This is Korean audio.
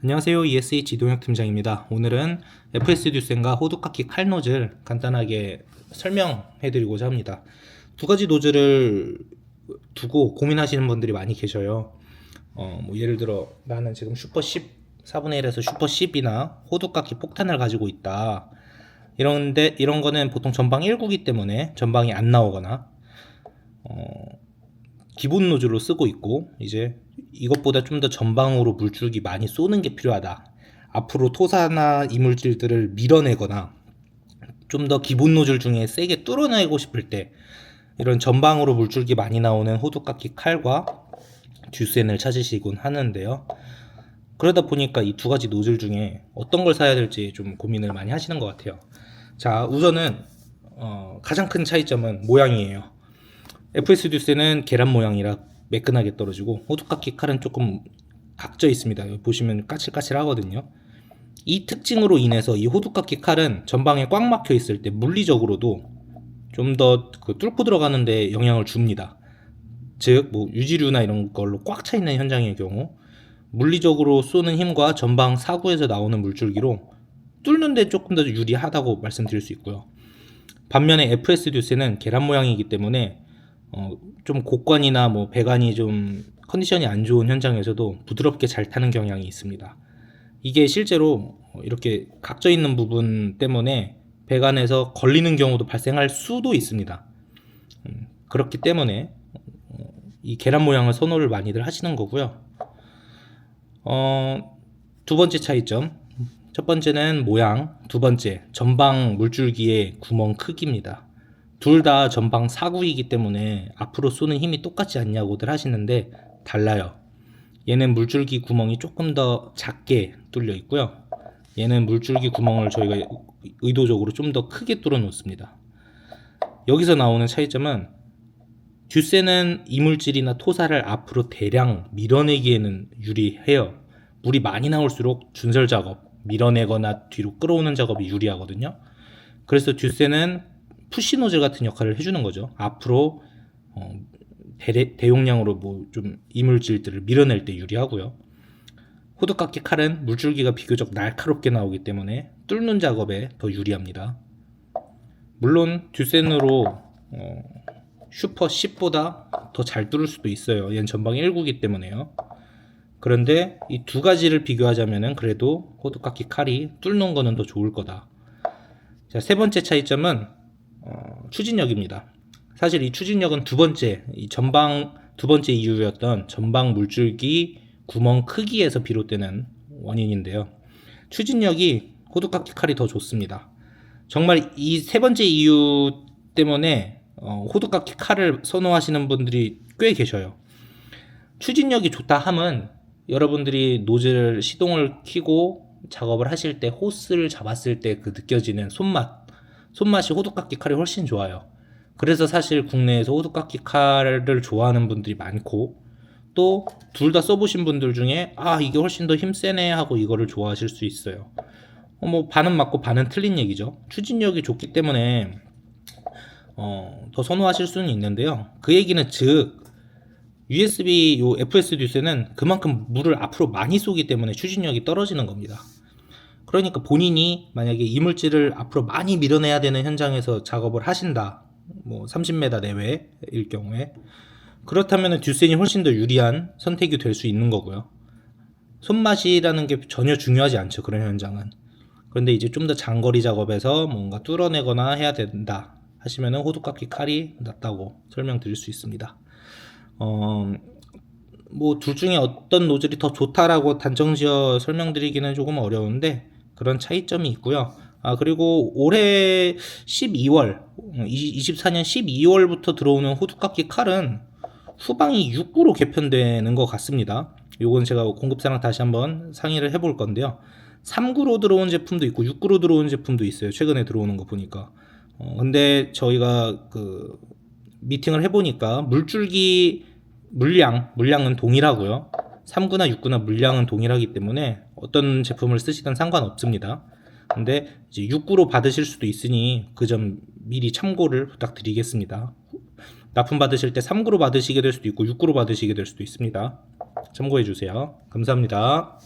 안녕하세요. ESH 이동혁 팀장입니다. 오늘은 FS 듀센과 호두깎이 칼 노즐 간단하게 설명해 드리고자 합니다. 두 가지 노즐을 두고 고민하시는 분들이 많이 계셔요. 어, 뭐 예를 들어 나는 지금 슈퍼 10 4분의 1에서 슈퍼 10이나 호두깎이 폭탄을 가지고 있다. 이런데 이런 거는 보통 전방 1구기 때문에 전방이 안 나오거나 어, 기본 노즐로 쓰고 있고 이제 이것보다 좀 더 전방으로 물줄기 많이 쏘는 게 필요하다. 앞으로 토사나 이물질들을 밀어내거나 좀 더 기본 노즐 중에 세게 뚫어내고 싶을 때 이런 전방으로 물줄기 많이 나오는 호두깎이 칼과 듀센을 찾으시곤 하는데요. 그러다 보니까 이 두 가지 노즐 중에 어떤 걸 사야 될지 좀 고민을 많이 하시는 것 같아요. 자, 우선은 어, 가장 큰 차이점은 모양이에요. FS 듀스는 계란 모양이라 매끈하게 떨어지고 호두깎이 칼은 조금 각져 있습니다. 보시면 까칠까칠하거든요. 이 특징으로 인해서 이 호두깎이 칼은 전방에 꽉 막혀 있을 때 물리적으로도 좀 더 그 뚫고 들어가는데 영향을 줍니다. 즉, 뭐 유지류나 이런 걸로 꽉 차 있는 현장의 경우 물리적으로 쏘는 힘과 전방 사구에서 나오는 물줄기로 뚫는데 조금 더 유리하다고 말씀드릴 수 있고요. 반면에 FS 듀스는 계란 모양이기 때문에 어, 좀 곡관이나 뭐 배관이 좀 컨디션이 안 좋은 현장에서도 부드럽게 잘 타는 경향이 있습니다. 이게 실제로 이렇게 각져 있는 부분 때문에 배관에서 걸리는 경우도 발생할 수도 있습니다. 음, 그렇기 때문에 어, 이 계란 모양을 선호를 많이들 하시는 거고요. 어, 두 번째 차이점. 첫 번째는 모양, 두 번째 전방 물줄기의 구멍 크기입니다. 둘 다 전방 사구이기 때문에 앞으로 쏘는 힘이 똑같지 않냐고들 하시는데 달라요. 얘는 물줄기 구멍이 조금 더 작게 뚫려 있고요. 얘는 물줄기 구멍을 저희가 의도적으로 좀 더 크게 뚫어 놓습니다. 여기서 나오는 차이점은 듀세는 이물질이나 토사를 앞으로 대량 밀어내기에는 유리해요. 물이 많이 나올수록 준설 작업, 밀어내거나 뒤로 끌어오는 작업이 유리하거든요. 그래서 듀세는 푸시 노즐 같은 역할을 해주는 거죠. 앞으로 어, 대, 대용량으로 뭐 좀 이물질들을 밀어낼 때 유리하고요. 호두깎이 칼은 물줄기가 비교적 날카롭게 나오기 때문에 뚫는 작업에 더 유리합니다. 물론 듀센으로 어, 슈퍼 10보다 더 잘 뚫을 수도 있어요. 얘는 전방 1구기 때문에요. 그런데 이 두 가지를 비교하자면은 그래도 호두깎이 칼이 뚫는 거는 더 좋을 거다. 자, 세 번째 차이점은 어, 추진력입니다. 사실 이 추진력은 두 번째, 이 전방 두 번째 이유였던 전방 물줄기 구멍 크기에서 비롯되는 원인인데요. 추진력이 호두깎이 칼이 더 좋습니다. 정말 이 세 번째 이유 때문에 어, 호두깎이 칼을 선호하시는 분들이 꽤 계셔요. 추진력이 좋다 함은 여러분들이 노즐 시동을 켜고 작업을 하실 때 호스를 잡았을 때 그 느껴지는 손맛, 손맛이 호두깎이 칼이 훨씬 좋아요. 그래서 사실 국내에서 호두깎이 칼을 좋아하는 분들이 많고 또 둘 다 써보신 분들 중에 아 이게 훨씬 더 힘세네 하고 이거를 좋아하실 수 있어요. 어, 뭐 반은 맞고 반은 틀린 얘기죠. 추진력이 좋기 때문에 어, 더 선호하실 수는 있는데요. 그 얘기는 즉 USB 요 FS 듀스는 그만큼 물을 앞으로 많이 쏘기 때문에 추진력이 떨어지는 겁니다. 그러니까 본인이 만약에 이물질을 앞으로 많이 밀어내야 되는 현장에서 작업을 하신다. 뭐 30m 내외일 경우에 그렇다면 듀센이 훨씬 더 유리한 선택이 될 수 있는 거고요. 손맛이라는 게 전혀 중요하지 않죠. 그런 현장은. 그런데 이제 좀 더 장거리 작업에서 뭔가 뚫어내거나 해야 된다 하시면은 호두깎이 칼이 낫다고 설명드릴 수 있습니다. 어, 뭐 둘 중에 어떤 노즐이 더 좋다라고 단정 지어 설명드리기는 조금 어려운데 그런 차이점이 있고요. 아 그리고 올해 12월 24년 12월부터 들어오는 호두깎이 칼은 후방이 6구로 개편되는 것 같습니다. 요건 제가 공급사랑 다시 한번 상의를 해볼 건데요. 3구로 들어온 제품도 있고 6구로 들어온 제품도 있어요. 최근에 들어오는 거 보니까. 어, 근데 저희가 그 미팅을 해보니까 물줄기 물량, 물량은 동일하고요. 3구나 6구나 물량은 동일하기 때문에 어떤 제품을 쓰시든 상관없습니다. 근데 이제 6구로 받으실 수도 있으니 그 점 미리 참고를 부탁드리겠습니다. 납품 받으실 때 3구로 받으시게 될 수도 있고 6구로 받으시게 될 수도 있습니다. 참고해 주세요. 감사합니다.